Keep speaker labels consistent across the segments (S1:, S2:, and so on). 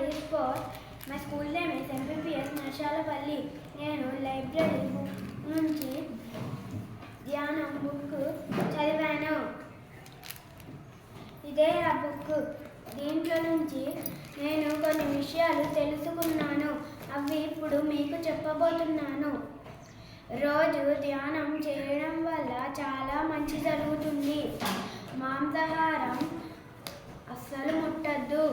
S1: My room my school name is MPPS Narshalapalli నేను library book నుంచి ధ్యానం book చదివాను. ఇదే ఆ బుక్ దీంట్లో నుంచి నేను కొన్ని విషయాలు తెలుసుకున్నాను. అవి ఇప్పుడు మీకు చెప్పబోతున్నాను. రోజు ధ్యానం చేయడం వల్ల చాలా మంచి జరుగుతుంది. మాంసాహారం అస్సలు ముట్టద్దు.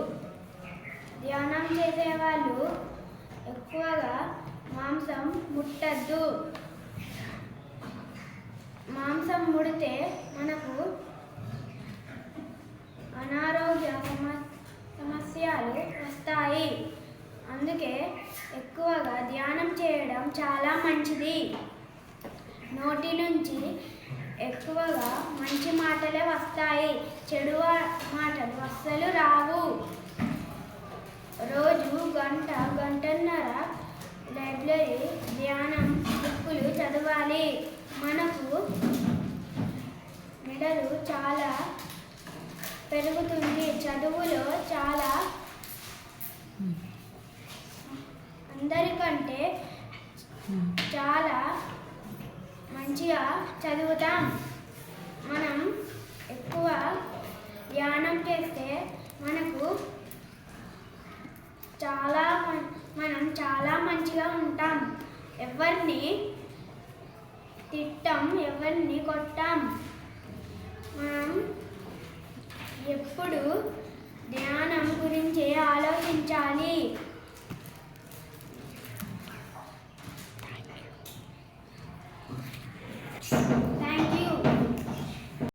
S1: ధ్యానం చేసేవాళ్ళు. ఎక్కువగా మాంసం ముట్టద్దు. మాంసం ముడితే మనకు అనారోగ్య సమస్యలు వస్తాయి. అందుకే ఎక్కువగా ధ్యానం చేయడం చాలా మంచిది. నోటి నుంచి ఎక్కువగా మంచి మాటలే వస్తాయి. చెడు మాటలు అస్సలు రావు రోజు గంట గంటన్నర లైబ్రరీ ధ్యానం బుక్కులు చదవాలి మనకు అందరూ చాలా పెరుగుతుంది. చదువులో చాలా అందరికంటే చాలా మంచిగా చదువుతాం. మనం ఎక్కువ ధ్యానం చేస్తే మనకు చాలా మనం చాలా మంచిగా ఉంటాం. ఎవరిని తిట్టాం ఎవరిని కొట్టాం. ఎప్పుడు ధ్యానం గురించి ఆలోచించాలి Thank you.